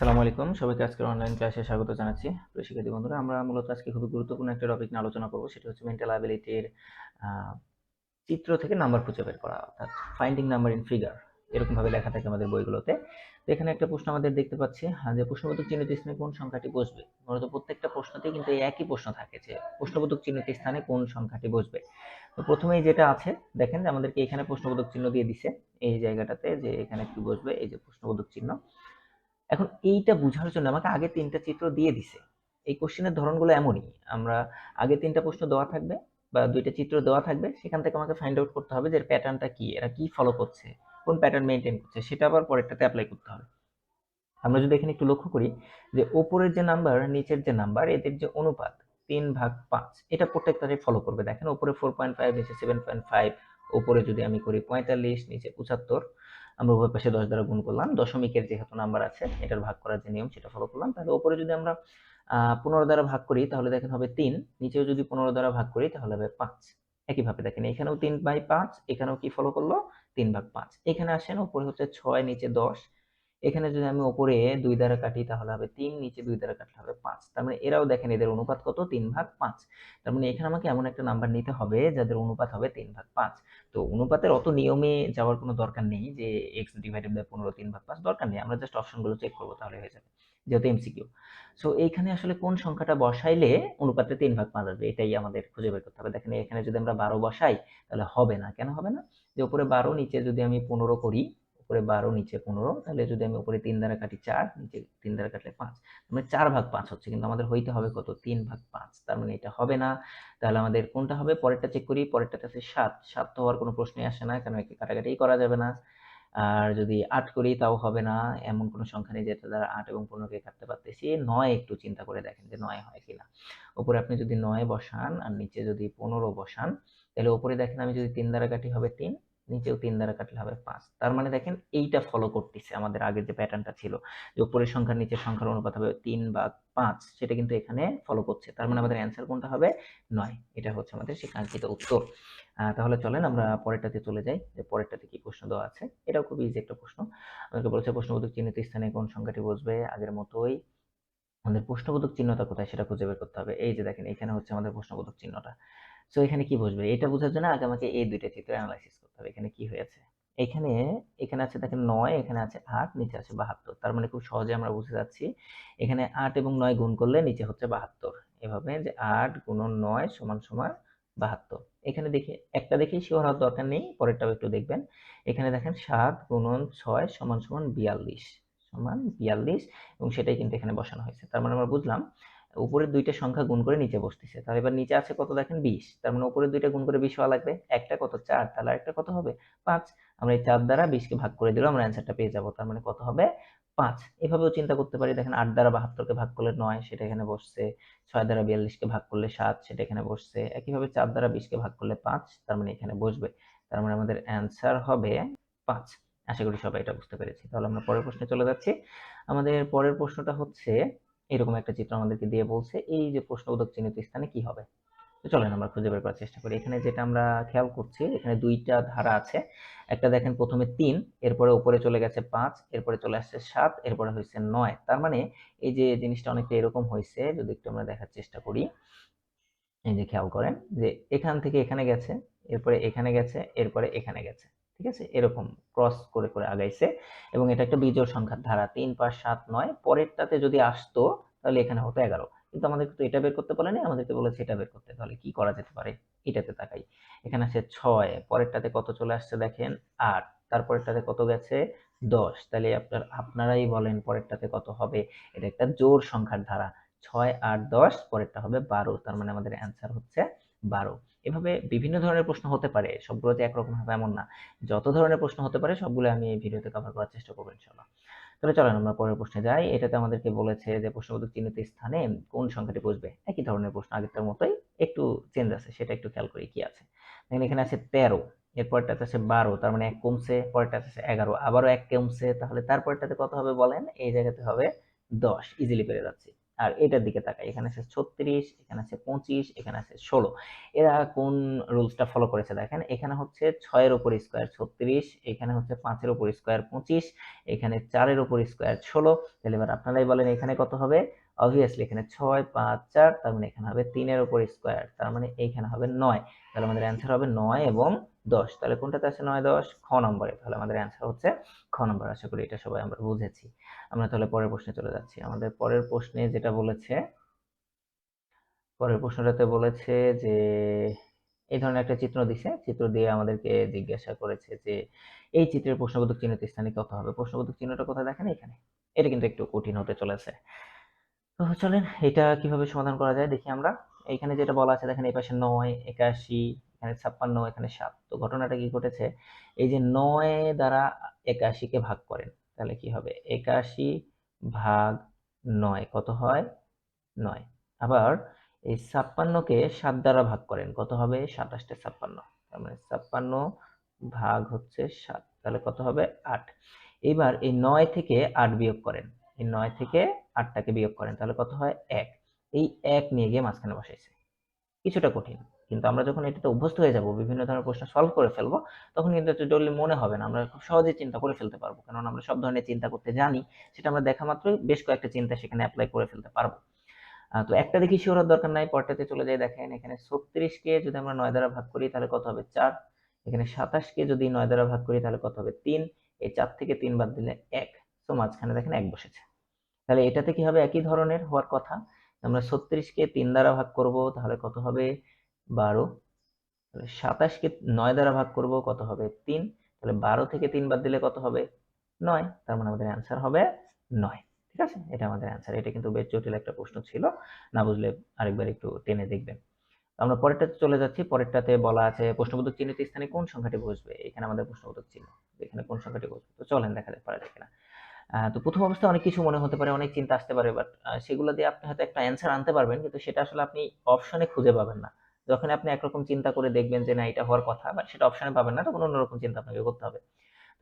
আসসালামু আলাইকুম। সবাইকে আজকের অনলাইন ক্লাসে স্বাগত জানাচ্ছি। প্রিয় শিক্ষার্থী বন্ধুরা আমরা মূলত আজকে খুবই গুরুত্বপূর্ণ একটা টপিক নিয়ে আলোচনা করব। সেটা হচ্ছে মেন্টাল অ্যাবিলিটির চিত্র থেকে নাম্বার খুঁজে বের করা অর্থাৎ ফাইন্ডিং নাম্বার ইন ফিগার এরকমভাবে লেখা থাকে আমাদের বইগুলোতে। তো এখানে একটা প্রশ্ন আমাদের দেখতে পাচ্ছি হ্যাঁ, যে প্রশ্নবোধক চিহ্নিত স্থানে কোন সংখ্যাটি বসবে? মূলত প্রত্যেকটা প্রশ্নতেই কিন্তু একই প্রশ্ন থাকে যে প্রশ্নবোধক চিহ্নিত স্থানে কোন সংখ্যাটি বসবে। তো প্রথমেই যেটা আছে দেখেন যে আমাদেরকে এখানে প্রশ্নবোধক চিহ্ন দিয়ে দিছে এই জায়গাটাতে যে এখানে কি বসবে এই যে প্রশ্নবোধক চিহ্ন। এখন এইটা বোঝার জন্য আমাকে আগে তিনটা চিত্র দিয়ে দিছে। এই কোশ্চেনের ধরনগুলো এমনই, আমরা আগে তিনটা প্রশ্ন দেওয়া থাকবে বা দুইটা চিত্র দেওয়া থাকবে, সেখান থেকে আমাকে ফাইন্ড আউট করতে হবে যে প্যাটার্নটা কি, এরা কি ফলো করছে, কোন প্যাটার্ন মেনটেন করছে, সেটা আবার পরেরটাতে অ্যাপ্লাই করতে হবে। আমরা যদি এখানে একটু লক্ষ্য করি যে ওপরের যে নাম্বার নিচের যে নাম্বার এদের যে অনুপাত তিন ভাগ পাঁচ, এটা প্রত্যেকটারে ফলো করবে। দেখেন ওপরে ফোর পয়েন্ট ফাইভ নিচে সেভেন পয়েন্ট ফাইভ ওপরে যদি আমি করি পঁয়তাল্লিশ, নিচে পঁচাত্তর আমরা উভয় পাশে দশ দ্বারা গুণ করলাম। দশমিকের যেহেতু নাম্বার আছে, এটার ভাগ করার যে নিয়ম সেটা ফলো করলাম। তাহলে ওপরে যদি আমরা পনেরো দ্বারা ভাগ করি, তাহলে দেখেন হবে তিন। নিচেও যদি পনেরো দ্বারা ভাগ করি, তাহলে হবে পাঁচ। একইভাবে দেখেন, এখানেও তিন বাই পাঁচ, এখানেও কি ফলো করল? তিন ভাগ পাঁচ। এখানে আসেন, উপরে হচ্ছে ছয়, নিচে দশ। এখানে যদি আমি ওপরে দুই দ্বারা কাটি তাহলে হবে তিন, নিচে দুই দ্বারা কাটলে হবে পাঁচ। তার মানে এরাও দেখেন এদের অনুপাত কত? তিন ভাগ পাঁচ। তার মানে এখানে আমাকে এমন একটা নাম্বার নিতে হবে যাদের অনুপাত হবে তিন ভাগ পাঁচ। তো অনুপাতের অত নিয়মে যাওয়ার কোনো দরকার নেই যে এক্স ডিভাইডেড বাই পনেরো তিন ভাগ পাঁচ দরকার নেই। আমরা জাস্ট অপশনগুলো চেক করব তাহলে হয়ে যাবে, যেহেতু এমসিকিউ সো এইখানে আসলে কোন সংখ্যাটা বসাইলে অনুপাতে তিন ভাগ পাঁচ আসবে? এটাই আমাদের খুঁজে বের করতে হবে। দেখেন এখানে যদি আমরা বারো বসাই তাহলে হবে না। কেন হবে না? যে উপরে বারো, নিচে যদি আমি পনেরো করি উপরে বারো, নিচে পনেরো, তাহলে যদি আমি উপরে তিন দ্বারা কাটি চার, নিচে তিন দ্বারা কাটলে পাঁচ মানে চার ভাগ পাঁচ হচ্ছে, কিন্তু আমাদের হইতে হবে কত? তিন ভাগ পাঁচ, তার মানে এটা হবে না। তাহলে আমাদের কোনটা হবে? পরেরটা চেক করি, পরেরটাতে আছে সাত সাত তো হওয়ার কোনো প্রশ্নই আসে না, কারণ একে কাটাকাটি করা যাবে না। আর যদি আট করি, তাও হবে না, এমন কোনো সংখ্যা নেই যেটা দ্বারা আট এবং পনেরোকে কাটতে পারতেছি। নয় একটু চিন্তা করে দেখেন যে নয় হয় কিনা। ওপরে আপনি যদি নয় বসান, আর নিচে যদি পনেরো বসান, তাহলে ওপরে দেখেন আমি যদি তিন দ্বারা কাটি হবে তিন নিচেও তিন দ্বারা কাটলে হবে পাঁচ। তার মানে দেখেন এইটা ফলো করতেছে আমাদের আগের যে প্যাটার্নটা ছিল যে উপরের সংখ্যার নিচের সংখ্যার অনুপাত হবে তিন বা পাঁচ, সেটা কিন্তু এখানে ফলো করছে। তার মানে আমাদের অ্যান্সার কোনটা হবে? নয়। এটা হচ্ছে আমাদের সেই কাঙ্ক্ষিত উত্তর। তাহলে চলেন আমরা পরেরটাতে চলে যাই। যে পরেরটাতে কি প্রশ্ন দেওয়া আছে? এটাও খুব ইজি একটা প্রশ্ন। আমাদেরকে বলেছে প্রশ্নবোধক চিহ্নিত স্থানে কোন সংখ্যাটি বসবে আগের মতোই। আমাদের প্রশ্নবোধক চিহ্নটা কোথায় সেটা খুঁজে বের করতে হবে। এই যে দেখেন, এখানে হচ্ছে আমাদের প্রশ্নবোধক চিহ্নটা। সো এখানে কি বসবে? এটা বোঝার জন্য আগে আমাকে এই দুইটা চিত্র অ্যানালাইসিস করতে হবে। এখানে কি হয়েছে? এখানে এখানে আছে দেখেন নয়, এখানে আছে আট, নিচে আছে বাহাত্তর। তার মানে খুব সহজে আমরা বুঝে যাচ্ছি, এখানে আট এবং নয় গুণ করলে নিচে হচ্ছে বাহাত্তর। এভাবে যে আট গুণন নয় সমান সমান বাহাত্তর। এখানে দেখে, একটা দেখেই শিওর হওয়ার দরকার নেই, পরেরটাও একটু দেখবেন। এখানে দেখেন সাত গুণন ছয় সমান সমান বিয়াল্লিশ সমান বিয়াল্লিশ, এবং সেটাই কিন্তু এখানে বসানো হয়েছে। তার মানে আমরা বুঝলাম উপরের দুইটা সংখ্যা গুণ করে নিচে বসতেছে। তাহলে এবার নিচে আছে কত দেখেন? বিশ। তার মানে উপরের দুইটা গুণ করে বিশ হওয়া লাগবে। একটা কত? চার। তাহলে আরেকটা কত হবে? পাঁচ। আমরা এই চার দ্বারা বিশকে ভাগ করে দিলেও আমরা অ্যান্সারটা পেয়ে যাব। তার মানে কত হবে? পাঁচ। এভাবেও চিন্তা করতে পারি। দেখেন আট দ্বারা বাহাত্তরকে ভাগ করলে নয়, সেটা এখানে বসছে। ছয় দ্বারা বিয়াল্লিশকে ভাগ করলে সাত, সেটা এখানে বসছে। একইভাবে চার দ্বারা বিশকে ভাগ করলে পাঁচ, তার মানে এখানে বসবে। তার মানে আমাদের অ্যান্সার হবে পাঁচ। আশা করি সবাই এটা বুঝতে পেরেছি। তাহলে আমরা পরের প্রশ্নে চলে যাচ্ছি। আমাদের পরের প্রশ্নটা হচ্ছে এরকম একটা চিত্র আমাদেরকে দিয়ে বলছে, এই যে প্রশ্ন প্রশ্নবোধক চিহ্নিত স্থানে কি হবে? তো চলেন আমরা খুঁজে বের করার চেষ্টা করি। এখানে যেটা আমরা খেয়াল করছি, এখানে দুইটা ধারা আছে। একটা দেখেন প্রথমে তিন, এরপরে উপরে চলে গেছে পাঁচ, এরপরে চলে আসছে সাত, এরপরে হয়েছে নয়। তার মানে এই যে জিনিসটা অনেকটা এরকম হয়েছে, যদি একটু আমরা দেখার চেষ্টা করি। এই যে খেয়াল করেন যে এখান থেকে এখানে গেছে, এরপরে এখানে গেছে, এরপরে এখানে গেছে। ঠিক আছে? এরকম ক্রস করে করে আগাইছে এবং এটা একটা বিজোড় সংখ্যার ধারা। তিন পাঁচ সাত নয়। পরেরটাতে যদি আসতো, তাহলে এখানে হতো এগারো। কিন্তু আমাদেরকে তো এটা বের করতে বলেনি, আমাদেরকে বলেছে এটা বের করতে। তাহলে কি করা যেতে পারে? এটাতে তাকাই। এখানে আছে ছয়। পরেরটাতে কত চলে আসছে দেখেন? আট। তারপরেরটাতে কত গেছে? দশ। তাহলে আপনার, আপনারাই বলেন পরেরটাতে কত হবে। এটা একটা জোর সংখ্যার ধারা। ছয়, আট, দশ, পরেরটা হবে বারো। তার মানে আমাদের অ্যান্সার হচ্ছে বারো। এভাবে বিভিন্ন ধরনের প্রশ্ন হতে পারে সবগুলো যে একরকম হবে এমন না। যত ধরনের প্রশ্ন হতে পারে, সবগুলো আমি এই ভিডিওতে কভার করার চেষ্টা করব ইনশাল্লাহ তাহলে চলেন আমরা পরের প্রশ্নে যাই। এটাতে আমাদেরকে বলেছে যে প্রশ্নবোধক চিহ্নিত স্থানে কোন সংখ্যাটি বসবে? একই ধরনের প্রশ্ন, আগেরটার মতোই একটু চেঞ্জ আছে, সেটা একটু খেয়াল করি কি আছে। দেখেন এখানে আছে তেরো, এরপরটাতে আছে বারো, তার মানে এক কমছে, পরেরটাতে আছে এগারো, আবারও এক কমছে, তাহলে তারপরটাতে কত হবে বলেন? এই জায়গাতে হবে দশ ইজিলি পেরে যাচ্ছি। আর এটার দিকে তাকাই। এখানে আছে ছত্রিশ, এখানে আছে পঁচিশ, এখানে আছে ষোলো। এরা কোন রুলসটা ফলো করেছে দেখেন? এখানে হচ্ছে ছয়ের উপর স্কোয়ার ছত্রিশ, এখানে হচ্ছে পাঁচের উপর স্কোয়ার পঁচিশ, এখানে চারের উপর স্কোয়ার ষোলো। তাহলে এবার আপনারাই বলেন এখানে কত হবে? অবভিয়াসলি এখানে ছয়, পাঁচ, চার, তার মানে এখানে হবে তিনের উপর স্কোয়ার তার মানে এইখানে হবে নয়। তাহলে আমাদের অ্যান্সার হবে নয় এবং দশ, তাহলে কোনটাতে আছে নয়, দশ? খ নম্বরে। তাহলে আমাদের অ্যান্সার হচ্ছে খ নম্বর। আশা করি এটা সবাই আমরা বুঝেছি। আমরা তাহলে পরের প্রশ্নে চলে যাচ্ছি। আমাদের পরের প্রশ্নে যেটা বলেছে, পরের প্রশ্নটাতে বলেছে যে, এই ধরনের একটা চিত্র দিছে। চিত্র দিয়ে আমাদেরকে জিজ্ঞাসা করেছে যে, এই চিত্রের প্রশ্নবোধক চিহ্নিত স্থানে কত হবে? প্রশ্নবোধক চিহ্নটা কোথায় দেখেন? এখানে। এটা কিন্তু একটু কঠিন হতে চলেছে। তো চলেন, এটা কীভাবে সমাধান করা যায়? দেখি আমরা। এখানে যেটা বলা আছে, দেখেন এই পাশে নয়, একাশি এখানে ছাপ্পান্ন, এখানে সাত। তো ঘটনাটা কি ঘটেছে? এই যে নয় দ্বারা একাশিকে ভাগ করেন, তাহলে কি হবে? একাশি ভাগ নয়, কত হয়? নয়। আবার এই ছাপ্পান্নকে সাত দ্বারা ভাগ করেন, কত হবে? সাতাশটা ছাপ্পান্ন। তার মানে ছাপ্পান্ন ভাগ হচ্ছে সাত, তাহলে কত হবে? আট। এবার এই নয় থেকে আট বিয়োগ করেন। এই নয় থেকে আটটাকে বিয়োগ করেন, তাহলে কত হয়? এক। এই এক নিয়ে গিয়ে মাঝখানে বসাইছে। কিছুটা কঠিন। কিন্তু আমরা যখন এটাতে অভ্যস্ত হয়ে যাব, বিভিন্ন ধরনের প্রশ্ন সলভ করে ফেলব, তখন কিন্তু একটু জলদি মনে হবে না। আমরা খুব সহজেই চিন্তা করে ফেলতে পারব। কারণ আমরা সব ধরনের চিন্তা করতে জানি, সেটা আমরা দেখা মাত্রই বেশ কয়েকটা চিন্তা সেখানে অ্যাপ্লাই করে ফেলতে পারব। তো একটা দেখি শিওর দরকার নাই, পরটাতে চলে যাই। দেখেন এখানে ছত্রিশকে যদি আমরা নয় দ্বারা ভাগ করি, তাহলে কত হবে? চার। এখানে সাতাশকে যদি নয় দ্বারা ভাগ করি, তাহলে কত হবে? তিন। এই চার থেকে তিন বাদ দিলে এক। তো মাঝখানে দেখেন এক বসেছে। তাহলে এটাতে কি হবে? একই ধরনের হওয়ার কথা। আমরা ছত্রিশকে তিন দ্বারা ভাগ করব, তাহলে কত হবে? বারো। তাহলে সাতাশকে নয় দ্বারা ভাগ করব, কত হবে তিন? তাহলে বারো থেকে তিন বাদ দিলে কত হবে নয়? তার মানে আমাদের অ্যান্সার হবে নয়। ঠিক আছে? এটা আমাদের অ্যান্সার এটা কিন্তু বেশ জটিল একটা প্রশ্ন ছিল। না বুঝলে আরেকবার একটু টেনে দেখবেন। আমরা পরেরটাতে চলে যাচ্ছি। পরেরটাতে বলা আছে প্রশ্নবোধক চিহ্নিত স্থানে কোন সংখ্যাটি বসবে? এখানে আমাদের প্রশ্নবোধক চিহ্ন। এখানে কোন সংখ্যাটি বসবে? তো চলেন দেখা যাক, পারা যায় কিনা। তো প্রথম অবস্থায় অনেক কিছু মনে হতে পারে, অনেক চিন্তা আসতে পারে বাট সেগুলো দিয়ে আপনি হয়তো একটা অ্যান্সার আনতে পারবেন, কিন্তু সেটা আসলে আপনি অপশনে খুঁজে পাবেন না। যখন আপনি একরকম চিন্তা করে দেখবেন যে না, এটা হওয়ার কথা বাট সেটা অপশনে পাবেন না, তখন অন্যরকম চিন্তা আপনাকে করতে হবে।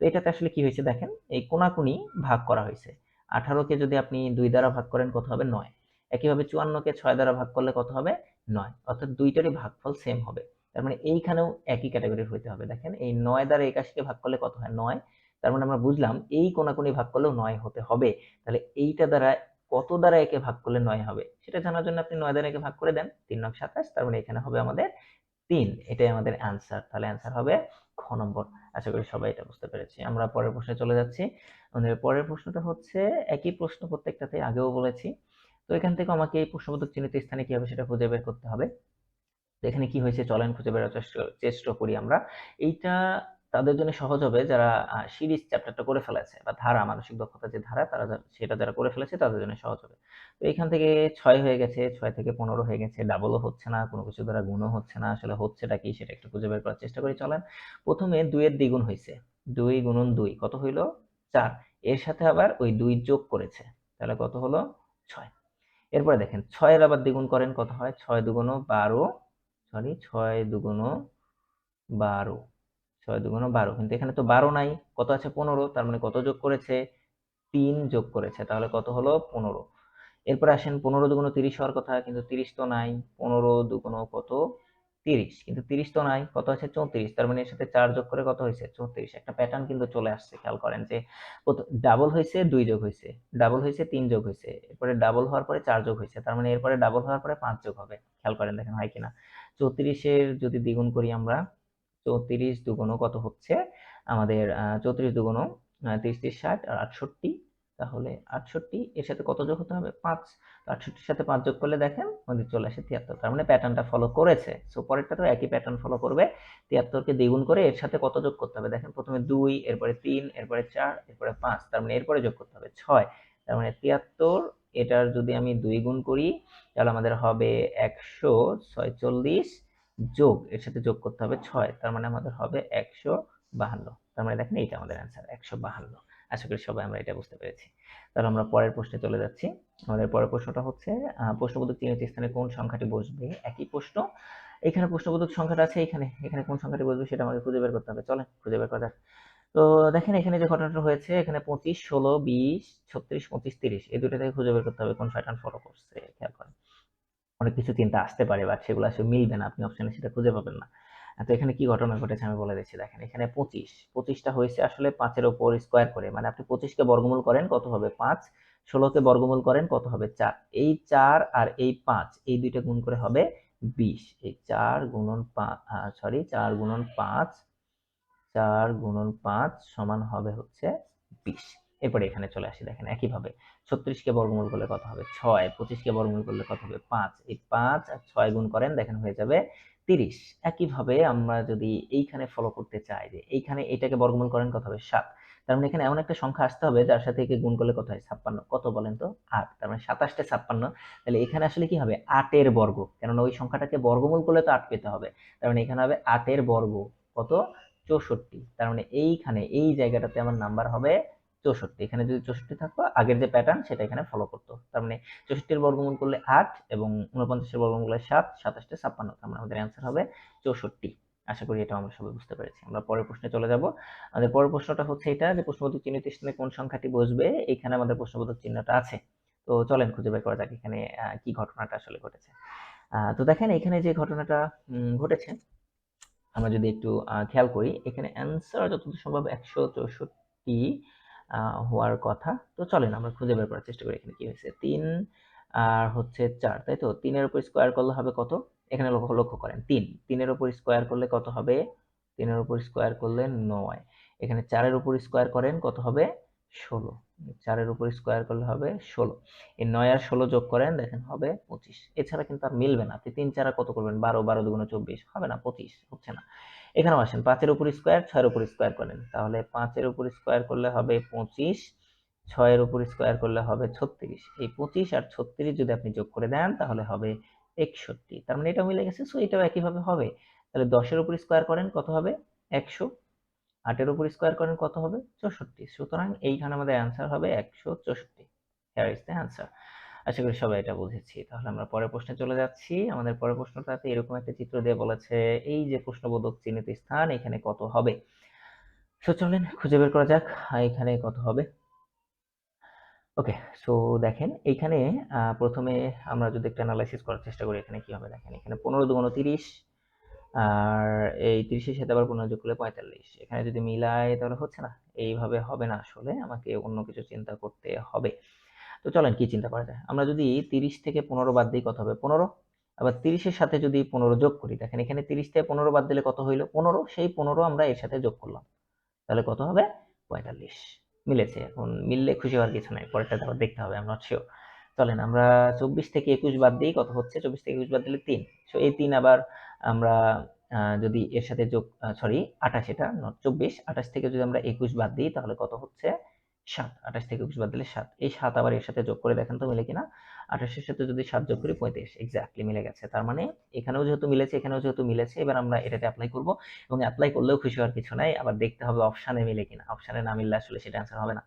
তো এটাতে আসলে কি হয়েছে দেখেন, এই কোনাকুনি ভাগ করা হয়েছে। আঠারোকে যদি আপনি দুই দ্বারা ভাগ করেন, কত হবে? নয়। একইভাবে চুয়ান্নকে ছয় দ্বারা ভাগ করলে কত হবে? নয়। অর্থাৎ দুইটারই ভাগফল সেম হবে। তার মানে এইখানেও একই ক্যাটাগরির হইতে হবে। দেখেন, এই নয় দ্বারা একাশিকে ভাগ করলে কত হয়? নয়। তার মানে আমরা বুঝলাম, এই কোনাকুনি ভাগ করলেও নয় হতে হবে। তাহলে এইটা দ্বারা কত দ্বারা একে ভাগ করলে নয় হবে? সেটা জানার জন্য আপনি নয় দ্বারা একে ভাগ করে দেন। তিন নং সাতাশ, তার মানে এখানে হবে আমাদের তিন। এটাই আমাদের অ্যান্সার তাহলে অ্যান্সার হবে খ নম্বর। আশা করি সবাই এটা বুঝতে পেরেছি। আমরা পরের প্রশ্নে চলে যাচ্ছি। আমাদের পরের প্রশ্নটা হচ্ছে, একই প্রশ্ন প্রত্যেকটাতে আগেও বলেছি। তো এখান থেকে আমাকে এই প্রশ্নবোধক চিহ্নিত স্থানে কি হবে সেটা খুঁজে বের করতে হবে? এখানে কি হয়েছে? চলেন খুঁজে বের চেষ্টা চেষ্টা করি আমরা। এইটা তাদের জন্য সহজ হবে যারা সিরিজ চ্যাপ্টারটা করে ফেলেছে বা ধারা, মানসিক দক্ষতা যে ধারা, তারা সেটা যারা করে ফেলেছে তাদের জন্য সহজ হবে। তো এখান থেকে ছয় হয়ে গেছে, ছয় থেকে পনেরো হয়ে গেছে ডাবলও হচ্ছে না, কোনো কিছু দ্বারা গুণও হচ্ছে না, আসলে হচ্ছেটা কি সেটা একটু খুঁজে বের করার চেষ্টা করি, চলেন। প্রথমে দুইয়ের দ্বিগুণ হয়েছে দুই গুণন দুই, কত হইল? চার, এর সাথে আবার ওই দুই যোগ করেছে, তাহলে কত হলো? ছয়। এরপরে দেখেন, ছয়ের আবার দ্বিগুণ করেন, কত হয়? ছয় দুগুণ বারো সরি ছয় দুগুণ বারো। ছয় দুগুণ বারো। কিন্তু এখানে তো বারো নাই, কত আছে পনেরো? তার মানে কত যোগ করেছে? তিন যোগ করেছে, তাহলে কত হলো? পনেরো। এরপরে আসেন, পনেরো দুগুণ তিরিশ হওয়ার কথা, কিন্তু তিরিশ তো নাই, পনেরো দুগুণ কত? তিরিশ। কিন্তু তিরিশ তো নাই, কত আছে? চৌত্রিশ। তার মানে এর সাথে চার যোগ করে কত হয়েছে? চৌত্রিশ। একটা প্যাটার্ন কিন্তু চলে আসছে, খেয়াল করেন যে ডাবল হয়েছে, দুই যোগ হয়েছে। ডাবল হয়েছে, তিন যোগ হয়েছে। এরপরে ডাবল হওয়ার পরে চার যোগ হয়েছে। তার মানে এরপরে ডাবল হওয়ার পরে পাঁচ যোগ হবে। খেয়াল করেন দেখেন হয় কিনা। চৌত্রিশের যদি দ্বিগুণ করি আমরা চৌত্রিশ দুগুণ কত হচ্ছে? আমাদের চৌত্রিশ দুগুণ তিরিশ তিরিশ, ষাট আর আটষট্টি, তাহলে আটষট্টি, এর সাথে কত যোগ হতে হবে? পাঁচ। আটষট্টির সাথে পাঁচ যোগ করলে দেখেন আমাদের চলে আসে তিয়াত্তর। তার মানে প্যাটার্নটা ফলো করেছে। সো পরেরটা তো একই প্যাটার্ন ফলো করবে। তিয়াত্তরকে দ্বিগুণ করে এর সাথে কত যোগ করতে হবে? দেখেন প্রথমে দুই, এরপরে তিন, এরপরে চার, এরপরে পাঁচ, তার মানে এরপরে যোগ করতে হবে ছয়। তার মানে তিয়াত্তর, এটার যদি আমি দুই গুণ করি, তাহলে আমাদের হবে একশো ছয়চল্লিশ। যোগ, এর সাথে যোগ করতে হবে ছয়, তার মানে আমাদের হবে একশো বাহান্ন। তার মানে দেখেন এইটা আমাদের অ্যান্সার একশো বাহান্ন। আশা করি সবাই আমরা এটা বুঝতে পেরেছি। তাহলে আমরা পরের প্রশ্নে চলে যাচ্ছি। আমাদের পরের প্রশ্নটা হচ্ছে প্রশ্নবোধক চিহ্নিত স্থানে কোন সংখ্যাটি বসবে? একই প্রশ্ন। এখানে প্রশ্নবোধক সংখ্যাটা আছে, এখানে এখানে কোন সংখ্যাটি বসবে সেটা আমাকে খুঁজে বের করতে হবে। চলেন, খুঁজে বের করা যাক। তো দেখেন এখানে যে ঘটনাটা হয়েছে, এখানে পঁচিশ, ষোলো, বিশ, ছত্রিশ, পঁচিশ, তিরিশ, এই দুটো থেকে খুঁজে বের করতে হবে কোন প্যাটার্ন ফলো করছে, খেয়াল করেন। অনেক কিছু চিন্তা আসতে পারে বাট সেগুলো আসলে মিলবে না, আপনি অপশানে সেটা খুঁজে পাবেন না। তো এখানে কি ঘটনা ঘটেছে আমি বলে দিচ্ছি, দেখেন, এখানে পঁচিশ, পঁচিশটা হয়েছে আসলে পাঁচের ওপর স্কোয়ার করে মানে আপনি পঁচিশকে বর্গমূল করেন, কত হবে? পাঁচ, ষোলোকে বর্গমূল করেন, কত হবে? চার, এই চার আর এই পাঁচ, এই দুইটা গুণ করে হবে বিশ, এই চার গুণন পাঁচ সরি চার গুণন পাঁচ, চার গুণন পাঁচ সমান হবে হচ্ছে বিশ। এরপরে এখানে চলে আসি, দেখেন, একইভাবে। ছত্রিশকে বর্গমূল করলে কত হবে? ছয়। পঁচিশকে বর্গমূল করলে কত হবে? পাঁচ। এই পাঁচ আর ছয় গুণ করেন, দেখেন হয়ে যাবে তিরিশ। একইভাবে আমরা যদি এইখানে ফলো করতে চাই যে এইখানে এটাকে বর্গমূল করেন কত হবে? সাত। তার মানে এখানে এমন একটা সংখ্যা আসতে হবে যার সাথে একে গুণ করলে কত হয়? ছাপ্পান্ন। কত বলেন তো? আট। তার মানে সাতাশটা ছাপ্পান্ন। তাহলে এখানে আসলে কি হবে? আটের বর্গ। কেননা ওই সংখ্যাটাকে বর্গমূল করলে তো আট পেতে হবে। তার মানে এখানে হবে আটের বর্গ। কত? চৌষট্টি। তার মানে এইখানে এই জায়গাটাতে আমার নাম্বার হবে চৌষট্টি। এখানে যদি চৌষট্টি থাকতো আগের যে প্যাটার্ন সেটা এখানে ফলো করতো। তার মানে চৌষট্টির বর্গমূল করলে আট এবং উনপঞ্চাশের বর্গমূল করলে সাত, সাতাশটা ছাপ্পান্ন। তার মানে আমাদের অ্যান্সার হবে চৌষট্টি। আশা করি এটা আমরা সবাই বুঝতে পেরেছি। আমরা পরের প্রশ্নে চলে যাব। আমাদের পরের প্রশ্নটা হচ্ছে এটা যে প্রশ্নবোধক চিহ্নিত স্থানে কোন সংখ্যাটি বসবে? এখানে আমাদের প্রশ্নবোধক চিহ্নটা আছে। তো চলেন খুঁজে বের করা যাক এখানে কি ঘটনাটা আসলে ঘটেছে। তো দেখেন এখানে যে ঘটনাটা ঘটেছে, আমরা যদি একটু খেয়াল করি, এখানে অ্যান্সার যতদূর সম্ভব একশো চৌষট্টি হওয়ার কথা। তো চলেন আমরা খুঁজে বের করার চেষ্টা করি এখানে কি হয়েছে। তিন আর হচ্ছে চার, তাই তো? তিনের উপর স্কোয়ার করলে হবে কত? এখানে লক্ষ্য লক্ষ্য করেন, তিন। তিনের উপর স্কোয়ার করলে কত হবে? তিনের উপর স্কোয়ার করলে নয়। এখানে চারের উপর স্কোয়ার করেন, কত হবে? ষোলো। চারের উপর স্কোয়ার করলে হবে ষোলো। এই নয় আর ষোলো যোগ করেন, দেখেন হবে পঁচিশ। এছাড়া কিন্তু আর মিলবে না। তিন চারা কত করবেন? বারো বারো দুগুণ চব্বিশ। হবে না, পঁচিশ। হচ্ছে না। এখানেও আসেন, পাঁচের উপর স্কোয়ার ছয়ের উপর স্কোয়ার করেন। তাহলে পাঁচের উপর স্কোয়ার করলে হবে পঁচিশ, ছয়ের উপর স্কোয়ার করলে হবে ছত্রিশ। এই পঁচিশ আর ছত্রিশ যদি আপনি যোগ করে দেন, তাহলে হবে একষট্টি। তার মানে এটা মিলে গেছে সো এটাও একইভাবে হবে। তাহলে দশের উপর স্কোয়ার করেন, কত হবে? একশো। আটের উপর স্কোয়ার করেন, কত হবে? চৌষট্টি। সুতরাং এইখানে আমাদের অ্যান্সার হবে একশো চৌষট্টি। হেয়ার ইজ দ্য অ্যান্সার আশা করি সবাই এটা বুঝেছি। তাহলে আমরা পরের প্রশ্নে চলে যাচ্ছি। আমাদের পরের প্রশ্নটাতে এরকম একটা চিত্র দিয়ে বলেছে, এই যে প্রশ্নবোধক চিহ্নিত স্থান, এখানে কত হবে? সো চলেন খুঁজে বের করা যাক এখানে কত হবে। ওকে, সো দেখেন এইখানে প্রথমে আমরা যদি একটা অ্যানালাইসিস করার চেষ্টা করি, এখানে কি হবে? দেখেন এখানে পনেরো দুগুণ তিরিশ, আর এই তিরিশের সাথে আবার পনেরো যোগ করলে পঁয়তাল্লিশ। এখানে যদি মিলাই তাহলে হচ্ছে না, এইভাবে হবে না আসলে, আমাকে অন্য কিছু চিন্তা করতে হবে। তো চলেন কি চিন্তা করা যায়? আমরা যদি তিরিশ থেকে পনেরো বাদ দিই, কত হবে? পনেরো। আবার তিরিশের সাথে যদি পনেরো যোগ করি, দেখেন এখানে তিরিশ থেকে পনেরো বাদ দিলে কত হইল? পনেরো। সেই পনেরো আমরা এর সাথে যোগ করলাম। তাহলে কত হবে? পঁয়তাল্লিশ। মিলেছে। এখন মিললে খুশি হওয়ার কিছু নাই। পরেরটা আবার দেখতে হবে আমরা শিওর চলেন, আমরা চব্বিশ থেকে একুশ বাদ দিই, কত হচ্ছে? চব্বিশ থেকে একুশ বাদ দিলে তিন। সো এই তিন আবার আমরা যদি এর সাথে যোগ সরি আঠাশ এটা চব্বিশ। আঠাশ থেকে যদি আমরা একুশ বাদ দিই, তাহলে কত হচ্ছে? সাত, আঠাশ থেকে একুশ বাদ দিলে সাত। এই সাত আবার এর সাথে যোগ করে দেখেন তো মিলে কিনা? আঠাশের সাথে যদি সাত যোগ করি পঁয়ত্রিশ এক্স্যাক্টলি মিলে গেছে। তার মানে এখানেও যেহেতু মিলেছে, এখানেও যেহেতু মিলেছে, এবার আমরা এটাতে অ্যাপ্লাই করব এবং অ্যাপ্লাই করলেও খুশি হওয়ার কিছু নাই। আবার দেখতে হবে অপশানে মিলে কিনা। অপশানে না মিললে আসলে সেটা অ্যান্সার হবে না।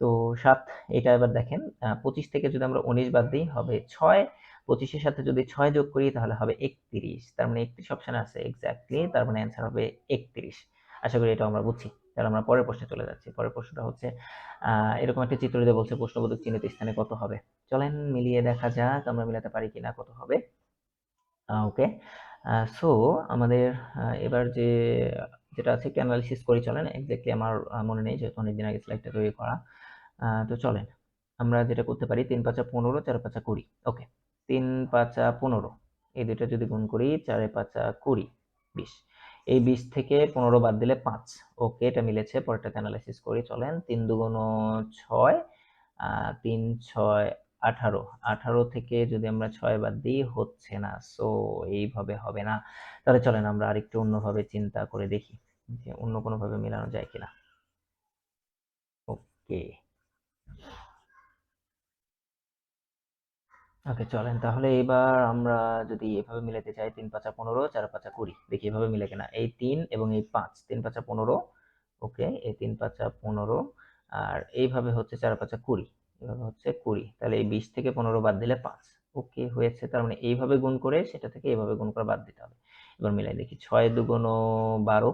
তো সাত, এটা এবার দেখেন পঁচিশ থেকে যদি আমরা উনিশ বাদ দিই, হবে ছয়। পঁচিশের সাথে যদি ছয় যোগ করি তাহলে হবে একত্রিশ। তার মানে একত্রিশ অপশানে আছে এক্স্যাক্টলি তার মানে অ্যান্সার হবে একত্রিশ। আশা করি এটা আমরা বুঝছি। তাহলে আমরা পরের প্রশ্নে চলে যাচ্ছি। পরের প্রশ্নটা হচ্ছে এরকম একটা চিত্র দিয়ে বলছে প্রশ্নবোধক চিহ্নিত স্থানে কত হবে? চলেন মিলিয়ে দেখা যাক আমরা মিলাতে পারি কিনা কত হবে। ওকে। সো আমাদের এবার যে, যেটা আছে কি অ্যানালিসিস করি চলেন। এক্স্যাক্টলি আমার মনে নেই যেহেতু অনেকদিন আগে স্লাইডটা তৈরি করা। তো চলেন। আমরা যেটা করতে পারি, তিন পাঁচা পনেরো, চার পাঁচা কুড়ি। ওকে। তিন পাঁচা পনেরো। এই দুটো যদি গুণ করি, চারে পাঁচা কুড়ি। বিশ। এই বিশ থেকে পনেরো বাদ দিলে পাঁচ। ওকে, এটা মিলেছে। পরেরটাতে অ্যানালাইসিস করি, চলেন। তিন দুগুণ ছয় তিন ছয় আঠারো। আঠারো থেকে যদি আমরা ছয় বাদ দিই, হচ্ছে না। সো এইভাবে হবে না। তাহলে চলেন, আমরা আরেকটু অন্যভাবে চিন্তা করে দেখি যে অন্য কোনোভাবে মেলানো যায় কিনা। ওকে ওকে চলেন তাহলে এবার আমরা যদি এভাবে মিলাতে চাই তিন পাঁচা পনেরো, চার পাঁচা কুড়ি, দেখি এভাবে মিলে কিনা। এই তিন এবং এই পাঁচ, তিন পাঁচা পনেরো ওকে এই তিন পাঁচা পনেরো, আর এইভাবে হচ্ছে চার পাঁচা কুড়ি এভাবে হচ্ছে কুড়ি, তাহলে এই বিশ থেকে পনেরো বাদ দিলে পাঁচ ওকে হয়েছে, তার মানে এইভাবে গুণ করে সেটা থেকে এইভাবে গুণ করে বাদ দিতে হবে। এবার মিলাই দেখি, ছয় দুগুণ বারো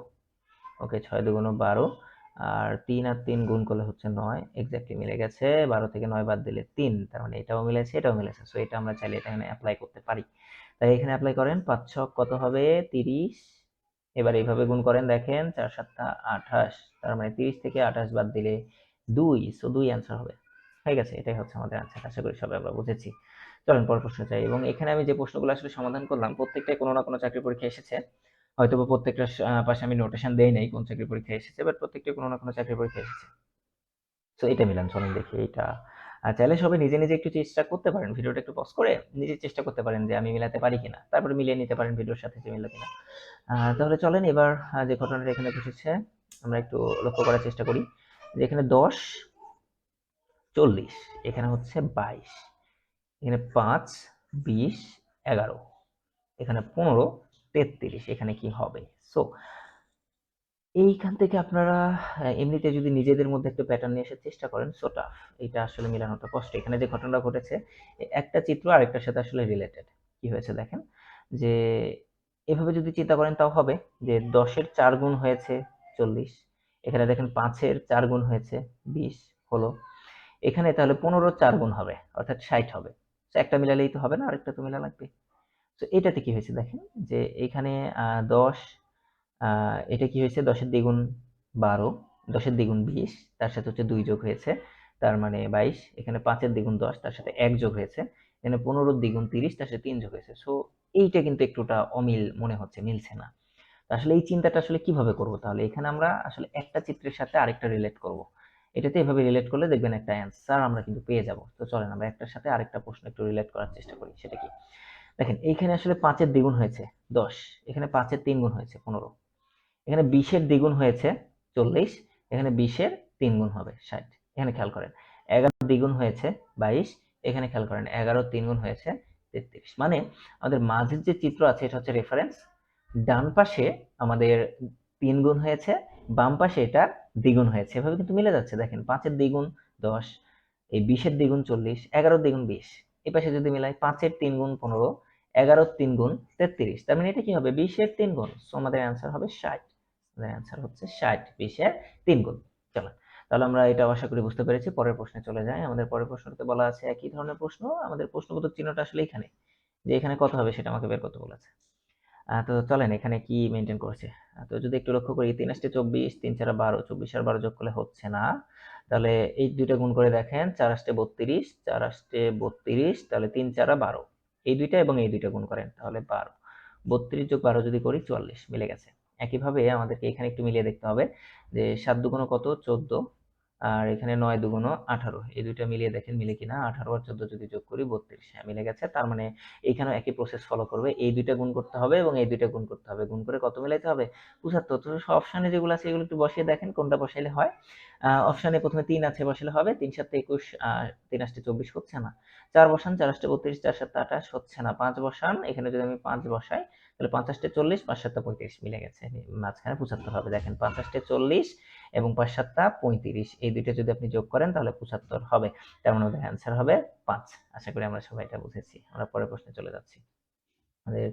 ওকে ছয় দুগুণ বারো আর তিন আর তিন গুণ করলে হচ্ছে নয় এক্স্যাক্টলি মিলে গেছে বারো থেকে নয় বাদ দিলে তিন, তার মানে এটাও মিলেছে এটাও মিলেছে। সো এটা আমরা চাইলে এটা এখানে অ্যাপ্লাই করতে পারি। তাই এখানে অ্যাপ্লাই করেন, পাঁচ ছক কত হবে? তিরিশ। এবার এইভাবে গুণ করেন, দেখেন চার সাতটা আঠাশ, তার মানে তিরিশ থেকে আঠাশ বাদ দিলে দুই সো দুই অ্যান্সার হবে। হয়ে গেছে, এটাই হচ্ছে আমাদের অ্যান্সার আশা করি সবাই আমরা বুঝেছি। চলেন পর প্রশ্ন চাই এবং এখানে আমি যে প্রশ্নগুলো আসলে সমাধান করলাম, প্রত্যেকটাই কোনো না কোনো চাকরি পরীক্ষা এসেছে। হয়তো বা প্রত্যেকটা পাশে আমি নোটেশন দেই নাই কোন চাকরি পরীক্ষা এসেছে বাট প্রত্যেকটা কোনো না কোনো চাকরি পরীক্ষা এসেছে। তো এটা মিলান, চলেন দেখি এটা চাইলে সবাই নিজে নিজে একটু চেষ্টা করতে পারেন, ভিডিওটা একটু পজ করে নিজে চেষ্টা করতে পারেন যে আমি মিলাতে পারি কিনা। তারপরে মিলিয়ে নিতে পারেন ভিডিওর সাথে যে মিললো কিনা। তাহলে চলেন এবার যে ঘটনাটা এখানে ঘটেছে, আমরা একটু লক্ষ্য করার চেষ্টা করি। যে এখানে দশ, চল্লিশ, এখানে হচ্ছে বাইশ, এখানে পাঁচ, বিশ, এগারো, এখানে পনেরো তেত্রিশ, এখানে কি হবে? সো এইখান থেকে আপনারা এমনিতে যদি নিজেদের মধ্যে একটা প্যাটার্ন নিয়ে আসার চেষ্টা করেন সো টাফ এটা আসলে মেলানোটা কষ্ট। এখানে যে ঘটনাটা ঘটেছে একটা চিত্র আরেকটার সাথে আসলে রিলেটেড কি হয়েছে দেখেন? যে, এভাবে যদি চিন্তা করেন, তাও হবে যে, দশের চার গুণ হয়েছে চল্লিশ, এখানে দেখেন পাঁচের চার গুণ হয়েছে বিশ, হলো। এখানে তাহলে পনেরো চার গুণ হবে, অর্থাৎ ষাট হবে। একটা মিলালেই তো হবে না, আরেকটা তো মিলা লাগবে। তো এটাতে কি হয়েছে দেখেন? যে এখানে দশ এটা কি হয়েছে? দশের দ্বিগুণ বারো, দশের দ্বিগুণ বিশ, তার সাথে হচ্ছে দুই যোগ হয়েছে, তার মানে বাইশ, এখানে পাঁচের দ্বিগুণ দশ, তার সাথে এক যোগ হয়েছে, এখানে পনেরো দ্বিগুণ তিরিশ, তার সাথে তিন যোগ হয়েছে। সো এইটা কিন্তু একটুটা অমিল মনে হচ্ছে, মিলছে না। আসলে এই চিন্তাটা আসলে কীভাবে করব তাহলে? এখানে আমরা আসলে একটা চিত্রের সাথে আরেকটা রিলেট করব। এটাতে এভাবে রিলেট করলে দেখবেন একটা অ্যান্সার আমরা কিন্তু পেয়ে যাব। তো চলেন আমরা একটার সাথে আরেকটা প্রশ্ন একটু রিলেট করার চেষ্টা করি, সেটা কি? দেখেন, এইখানে আসলে পাঁচের দ্বিগুণ হয়েছে, দশ। এখানে পাঁচের তিন গুণ হয়েছে, পনেরো। এখানে বিশের দ্বিগুণ হয়েছে, চল্লিশ। এখানে বিশের তিন গুণ হবে, ষাট। এখানে খেয়াল করেন, এগারো দ্বিগুণ হয়েছে, বাইশ। এখানে খেয়াল করেন, এগারো তিন গুণ হয়েছে, তেত্রিশ। মানে আমাদের মাঝের যে চিত্র আছে, এটা হচ্ছে রেফারেন্স ডান পাশে আমাদের তিন গুণ হয়েছে, বাম পাশে এটা দ্বিগুণ হয়েছে। এভাবে কিন্তু মিলে যাচ্ছে। দেখেন, পাঁচের দ্বিগুণ, দশ। এই বিশের দ্বিগুণ, চল্লিশ। এগারোর দ্বিগুণ, বিশ। এই পাশে যদি মিলাই পাঁচের তিন গুণ পনেরো, এগারোর তিন গুণ তেত্রিশ, তার মানে এটা কি হবে? বিশের তিন গুণ। সো আমাদের অ্যান্সার হবে ষাট। আমাদের অ্যান্সার হচ্ছে ষাট, বিশের তিন গুণ। চলো, তাহলে আমরা এটা আশা করি বুঝতে পেরেছি। পরের প্রশ্নে চলে যাই। আমাদের পরের প্রশ্নতে বলা আছে একই ধরনের প্রশ্ন। আমাদের প্রশ্নবোধক চিহ্নটা আসলে এখানে। যে এখানে কত হবে সেটা আমাকে বের করতে বলেছে। তো চলেন, এখানে কি মেনটেন করেছে? তো যদি একটু লক্ষ্য করি, তিন আসতে চব্বিশ, তিন চারা বারো, চব্বিশ আর বারো যোগ করলে হচ্ছে না। তাহলে এই দুইটা গুণ করে দেখেন, চার আসতে বত্রিশ, চার আসতে বত্রিশ, তাহলে তিন, চারা বারো। এই দুইটা এবং এই দুইটা গুণ করেন, তাহলে বারো। বত্রিশ যোগ বারো যদি করি, চুয়াল্লিশ, মিলে গেছে। একইভাবে আমাদেরকে এখানে একটু মিলিয়ে দেখতে হবে যে সাত দুগুণ কত? চোদ্দ। আর এখানে নয় দুগুণ আঠারো। এই দুইটা মিলিয়ে দেখেন, মিলে কিনা? আঠারো আর চোদ্দ যদি যোগ করি, বত্রিশ। হ্যাঁ মিলে গেছে। তার মানে এইখানেও একই প্রসেস ফলো করবে। এই দুইটা গুণ করতে হবে এবং এই দুইটা গুণ করতে হবে। গুণ করে কত মিলাইতে হবে? পঁচাত্তর। তো অপশানে যেগুলো আছে, এগুলো একটু বসিয়ে দেখেন কোনটা বসাইলে হয়। অপশানে প্রথমে তিন আছে বসালে হবে। তিন সাতটা একুশ তিন আসতে চব্বিশ হচ্ছে না। চার বসান, চার আসতে বত্রিশ, চার সাতটা আঠাশ হচ্ছে না। পাঁচ বসান, এখানে যদি আমি পাঁচ বসাই তাহলে আসতে চল্লিশ পাঁচ সাতটা পঁয়ত্রিশ মিলে গেছে। মাঝখানে পঁচাত্তর হবে। দেখেন আসতে চল্লিশ এবং পাঁচ সাতটা পঁয়ত্রিশ। এই দুইটা যদি আপনি যোগ করেন, তাহলে পঁচাত্তর হবে। তার মানে অ্যান্সার হবে পাঁচ। আশা করি আমরা সবাই এটা বুঝেছি। আমরা পরের প্রশ্নে চলে যাচ্ছি। আমাদের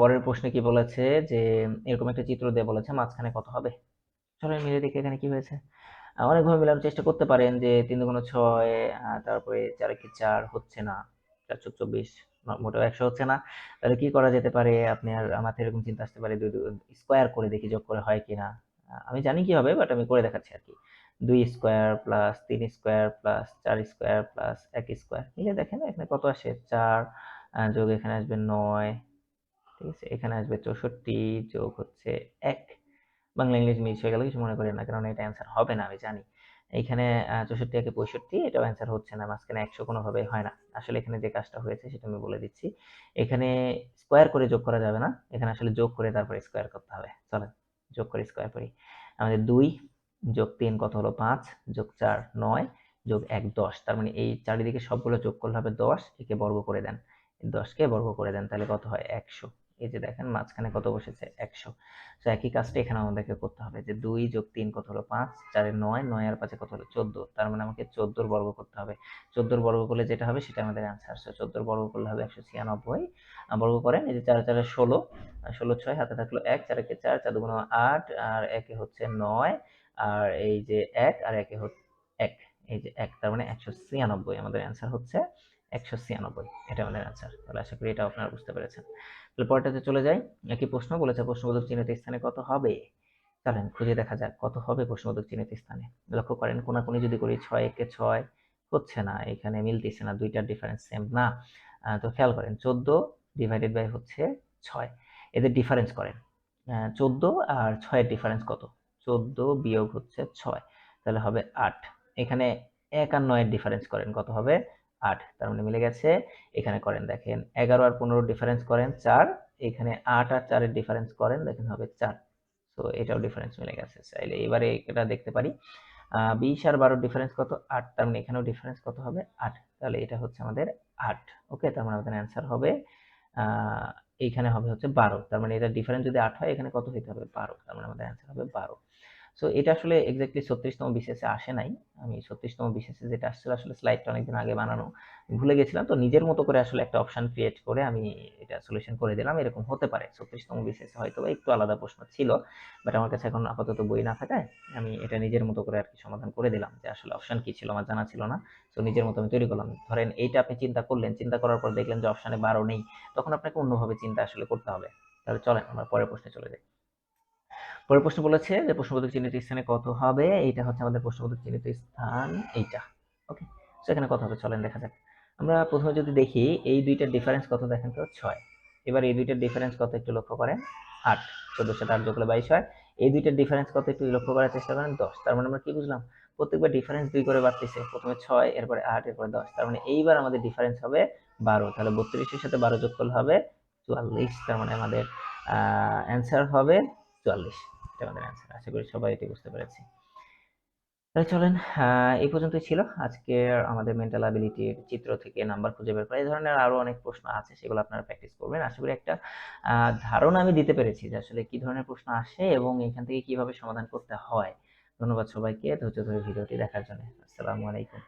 পরের প্রশ্নে কি বলেছে যে, এরকম একটা চিত্র দিয়ে বলেছে, মাঝখানে কত হবে? চলো মিলে দেখি এখানে কি হয়েছে। অনেকভাবে মেলানোর চেষ্টা করতে পারেন যে, তিন দুগুণ ছয় তারপরে চার কি চার হচ্ছে না চার চোখ চব্বিশ। মোটেও একশো হচ্ছে না। তাহলে কি করা যেতে পারে? আপনি আর মাথায় এরকম চিন্তা আসতে পারে, দুই স্কোয়ার করে দেখি যোগ করে হয় কিনা। আমি জানি কি হবে বাট আমি করে দেখাচ্ছি আর কি। দুই স্কোয়ার প্লাস তিন স্কোয়ার প্লাস চার স্কোয়ার প্লাস এক স্কোয়ার মিলে দেখেন এখানে কত আসে? চার যোগ এখানে আসবে নয়। ঠিক আছে, এখানে আসবে চৌষট্টি, যোগ হচ্ছে এক। বাংলা ইংলিশ মিক্স হয়ে গেল, কিছু মনে করি না, কারণ এটা অ্যান্সার হবে না, আমি জানি। এইখানে চৌষট্টি একে পঁয়ষট্টি, এটাও অ্যান্সার হচ্ছে না, মাঝখানে একশো কোনোভাবে হয় না। আসলে এখানে যে কাজটা হয়েছে সেটা আমি বলে দিচ্ছি। এখানে স্কোয়ার করে যোগ করা যাবে না। এখানে আসলে যোগ করে তারপরে স্কোয়ার করতে হবে। চলেন, যোগ করে স্কোয়ার করি। আমাদের দুই যোগ তিন কত হলো? পাঁচ যোগ চার নয় যোগ এক দশ। তার মানে এই চারিদিকে সবগুলো যোগ করলে হবে দশ। একে বর্গ করে দেন। দশকে বর্গ করে দেন, তাহলে কত হয়? একশো। এই যে দেখেন মাঝখানে কত বসেছে? একশো। তো একই কাজটা এখানে আমাদেরকে করতে হবে যে দুই যোগ তিন কত হলো পাঁচ, চারে নয় নয় আর পাঁচে কত হলো চোদ্দ। তার মানে আমাকে চোদ্দোর বর্গ করতে হবে। চোদ্দোর বর্গ করলে যেটা হবে সেটা আমাদের অ্যান্সার সো চোদ্দোর বর্গ করলে হবে একশো ছিয়ানব্বই। বর্গ করেন, এই যে চার চারে ষোলো ষোলো ছয়, হাতে থাকল এক, চার একে চার চার দুগুণ আট, আর একে হচ্ছে নয়, আর এই যে এক, আর একে হচ্ছে এক। এই যে এক, তার মানে একশো ছিয়ানব্বই আমাদের অ্যান্সার হচ্ছে একশো ছিয়ানব্বই। এটা আমাদের অ্যান্সার তাহলে আশা করি এটা আপনারা বুঝতে পেরেছেন। পরটাতে চলে যাই একই প্রশ্ন বলেছে প্রশ্নবোধক চিহ্নিত স্থানে কত হবে? চলেন খুঁজে দেখা যাক, কত হবে প্রশ্নবোধক চিহ্নিত স্থানে? লক্ষ্য করেন, কোনাকুনি যদি করি ছয়, একে ছয় হচ্ছে না, এখানে মিলতেছে না, দুইটার ডিফারেন্স সেম না। তো খেয়াল করেন, চোদ্দ ডিভাইডেড বাই হচ্ছে ছয়, এদের ডিফারেন্স করেন। চোদ্দ আর ছয়ের ডিফারেন্স কত? চোদ্দ বিয়োগ হচ্ছে ছয়, তাহলে হবে আট। এখানে এক আর নয়ের ডিফারেন্স করেন, কত হবে? আট। তার মানে মিলে গেছে, এখানে করেন দেখেন, এগারো আর পনেরো ডিফারেন্স করেন চার, এখানে আট আর চারের ডিফারেন্স করেন, দেখেন হবে চার। তো এটাও ডিফারেন্স মিলে গেছে। চাইলে এবারে এটা দেখতে পারি। বিশ আর বারোর ডিফারেন্স কত? আট। তার মানে এখানেও ডিফারেন্স কত হবে? আট। তাহলে এটা হচ্ছে আমাদের আট। ওকে তার মানে আমাদের অ্যান্সার হবে এইখানে হবে হচ্ছে বারো। তার মানে এটা ডিফারেন্স যদি আট হয়, এখানে কত হইতে হবে? বারো। তার মানে আমাদের অ্যান্সার হবে বারো। সো এটা আসলে এক্স্যাক্টলি ছত্রিশতম বিশেষে আসে নাই। আমি ছত্রিশতম বিশেষে যেটা আসছিল, আসলে স্লাইডটা অনেকদিন আগে বানানো ভুলে গেছিলাম। তো নিজের মতো করে আসলে একটা অপশন ক্রিয়েট করে আমি এটা সলিউশন করে দিলাম। এরকম হতে পারে। ছত্রিশতম বিশেষে হয়তো একটু আলাদা প্রশ্ন ছিল বাট আমার কাছে এখন আপাতত বই না থাকায় আমি এটা নিজের মতো করে আর কি সমাধান করে দিলাম যে আসলে অপশন কি ছিল, আমার জানা ছিল না। সো নিজের মতো আমি তৈরি করলাম। ধরেন এইটা আপনি চিন্তা করলেন, চিন্তা করার পর দেখলেন যে অপশানে বারো নেই, তখন আপনাকে অন্যভাবে চিন্তা আসলে করতে হবে। তাহলে চলেন, আমরা পরের প্রশ্নে চলে যাই। পরের প্রশ্ন বলেছে যে প্রশ্নবোধক চিহ্নিত স্থানে কত হবে? এইটা হচ্ছে আমাদের প্রশ্নবোধক চিহ্নিত স্থান, এইটা। ওকে সেখানে কত হবে? চলেন দেখা যাক। আমরা প্রথমে যদি দেখি, এই দুইটার ডিফারেন্স কত দেখেন তো? ছয়। এবার এই দুইটার ডিফারেন্স কত একটু লক্ষ্য করেন? আট। চোদ্দোর সাথে আট যোগ করলে বাইশ হয়। এই দুইটার ডিফারেন্স কত একটু লক্ষ্য করার চেষ্টা করেন? দশ। তার মানে আমরা কি বুঝলাম? প্রত্যেকবার ডিফারেন্স দুই করে বাড়তেছে। প্রথমে ছয়, এরপরে আট, এরপরে দশ। তার মানে এইবার আমাদের ডিফারেন্স হবে বারো। তাহলে বত্রিশের সাথে বারো যোগ করলে হবে চুয়াল্লিশ। তার মানে আমাদের অ্যান্সার হবে চুয়াল্লিশ। এটা আমাদের অ্যান্সার আশা করি সবাই এটি বুঝতে পেরেছি। তাহলে চলেন এই পর্যন্তই ছিল। আজকের আমাদের মেন্টাল অ্যাবিলিটির চিত্র থেকে নাম্বার খুঁজে বের করা, এই ধরনের আরও অনেক প্রশ্ন আছে, সেগুলো আপনারা প্র্যাকটিস করবেন। আশা করি একটা ধারণা আমি দিতে পেরেছি যে আসলে কি ধরনের প্রশ্ন আসে এবং এখান থেকে কীভাবে সমাধান করতে হয়। ধন্যবাদ সবাইকে ধৈর্য ধরে ভিডিওটি দেখার জন্য। আসসালামু আলাইকুম।